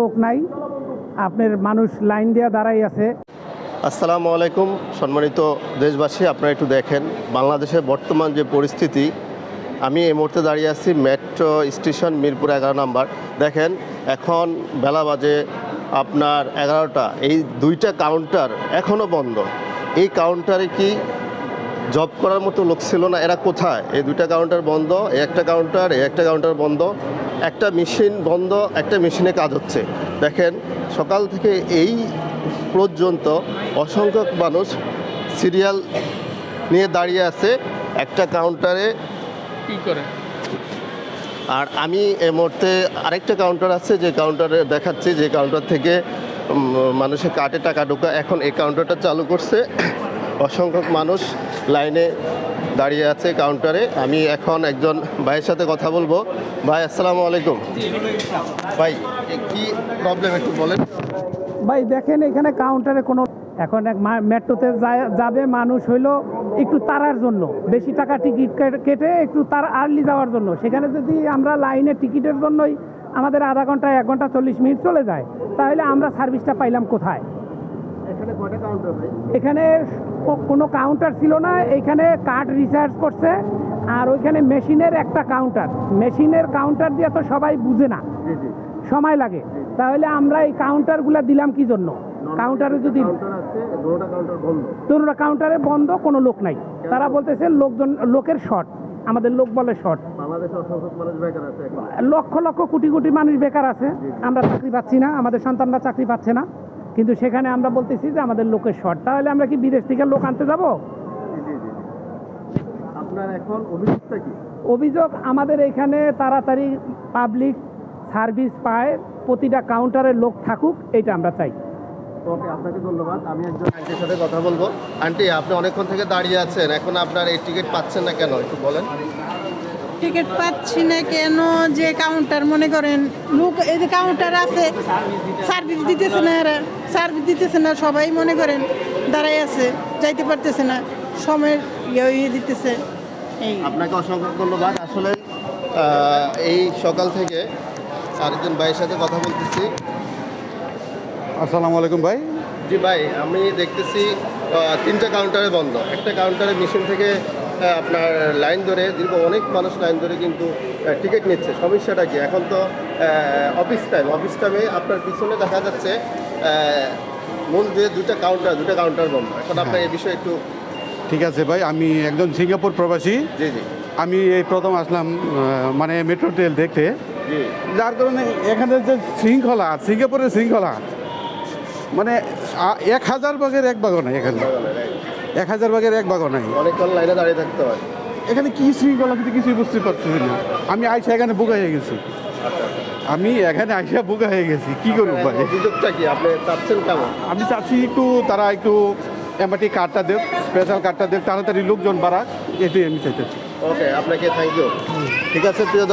লোক নাই। আপনার মানুষ লাইন দেওয়া দাঁড়াই আছে। আসসালামু আলাইকুম, সম্মানিত দেশবাসী, আপনারা একটু দেখেন, বাংলাদেশের বর্তমান যে পরিস্থিতি, আমি এই মুহূর্তে দাঁড়িয়ে আছি মেট্রো স্টেশন মিরপুর এগারো নাম্বার। দেখেন, এখন বেলা বাজে আপনার এগারোটা, এই দুইটা কাউন্টার এখনও বন্ধ। এই কাউন্টারে কি জব করার মতো লোক ছিল না এরা কোথায়? এই দুইটা কাউন্টার বন্ধ এই একটা কাউন্টার এই একটা কাউন্টার বন্ধ একটা মেশিন বন্ধ একটা মেশিনে কাজ হচ্ছে। দেখেন সকাল থেকে এই পর্যন্ত অসংখ্য মানুষ সিরিয়াল নিয়ে দাঁড়িয়ে আছে একটা কাউন্টারে কি করে? আর আমি এ মুহূর্তে আরেকটা কাউন্টার আছে যে কাউন্টারে দেখাচ্ছি যে কাউন্টার থেকে মানুষের কাটে টাকা ঢোকা এখন এই কাউন্টারটা চালু করছে। অসংখ্য মানুষ লাইনে দাঁড়িয়ে আছে কাউন্টারে আমি এখন একজন ভাইয়ের সাথে কথা বলব। ভাই, আসসালামু আলাইকুম। ভাই কি প্রবলেম একটু বলেন। ভাই, দেখেন এখানে কাউন্টারে কোনো এখন এক মেট্রোতে যাবে মানুষ হইল একটু তারার জন্য। বেশি টাকা টিকিট কেটে- কেটে একটু তার আর্লি যাওয়ার জন্য। সেখানে যদি আমরা লাইনে টিকিটের জন্যই আমাদের আধা ঘণ্টা এক ঘণ্টা চল্লিশ মিনিট চলে যায়, তাহলে আমরা সার্ভিসটা পাইলাম কোথায়? এখানে কোনো কাউন্টার ছিল না এখানে কার্ড রিচার্জ করছে আর ওইখানে মেশিনের একটা কাউন্টার মেশিনের কাউন্টার দিয়ে তো সবাই বুঝে না। সময় লাগে। তাহলে আমরা এই কাউন্টারগুলো দিলাম কি জন্য? কাউন্টারে যদি দুটোটা কাউন্টার বন্ধ। কোনো লোক নাই। তারা বলতেছে লোকজন লোকের শর্ট আমাদের লোক বলে শর্ট লক্ষ লক্ষ কোটি কোটি মানুষ বেকার আছে। আমরা চাকরি পাচ্ছি না আমাদের সন্তানরা চাকরি পাচ্ছে না। কিন্তু সেখানে আমরা বলতেছি যে আমাদের লোকের শর্ট তাহলে আমরা কি বিদেশ থেকে লোক আনতে যাব? জি জি জি আপনার এখন অভিযোগটা কি? অভিযোগ আমাদের এখানে তাড়াতাড়ি পাবলিক সার্ভিস পায় প্রতিটা কাউন্টারে লোক থাকুক এটা আমরা চাই। ওকে আপনাকে ধন্যবাদ। আমি একজন আন্টির সাথে কথা বলব। আন্টি আপনি অনেকক্ষণ থেকে দাঁড়িয়ে আছেন। এখন আপনার এই টিকিট পাচ্ছেন না কেন? একটু বলেন। টিকিট পাচ্ছি না কেন যে কাউন্টার মনে করেন লোক এই যে কাউন্টার আছে সার্ভিস দিতেছে না এরা সার্ভিস দিতেছে না সবাই মনে করেন দাঁড়াই আছে যাইতে পারতেছে না সময়ের ইয়ে দিতেছে এই। আপনাকে অসংখ্য ধন্যবাদ। আসলে এই সকাল থেকে আরেকজন ভাইয়ের সাথে কথা বলতেছি। আসসালামু আলাইকুম ভাই। জি ভাই আমি দেখতেছি তিনটা কাউন্টারে বন্ধ। একটা কাউন্টারে মেশিন থেকে আপনার লাইন ধরে দীর্ঘ অনেক মানুষ লাইন ধরে কিন্তু টিকিট নিচ্ছে। সমস্যাটা কি? এখন তো অফিস টাইম অফিস টাইমে আপনার পিছনে দেখা যাচ্ছে মূল যে দুটা কাউন্টার দুটা কাউন্টার বন্ধ এখন আপনার এই বিষয়ে একটু ঠিক আছে ভাই আমি একজন সিঙ্গাপুর প্রবাসী। জি জি। আমি এই প্রথম আসলাম মানে মেট্রো ট্রেন দেখতে। যার কারণে এখানে যে শৃঙ্খলা সিঙ্গাপুরের শৃঙ্খলা মানে এক হাজার ভাগের এক ভাগও নাই এখানে। এক হাজার ভাগের এক ভাগও নাই। অনেকক্ষণ লাইনে দাঁড়িয়ে থাকতে হয়। এখানে কি শৃঙ্খলা কিন্তু কিছুই বুঝতে পারতেছি না। আমি আইসা এখানে বোকা হয়ে গেছি। আমি এখানে আইসা বোকা হয়ে গেছি। কি করব ভাই? অভিযোগটা কি? আপনি চাচ্ছেন কেমন? আমি চাচ্ছি একটু তারা একটু এমআরটি কার্ডটা দেব স্পেশাল কার্ডটা দেব তাড়াতাড়ি লোকজন বাড়াক এটাই আমি চাইতেছি। ওকে আপনাকে থ্যাংক ইউ ঠিক আছে প্রিয়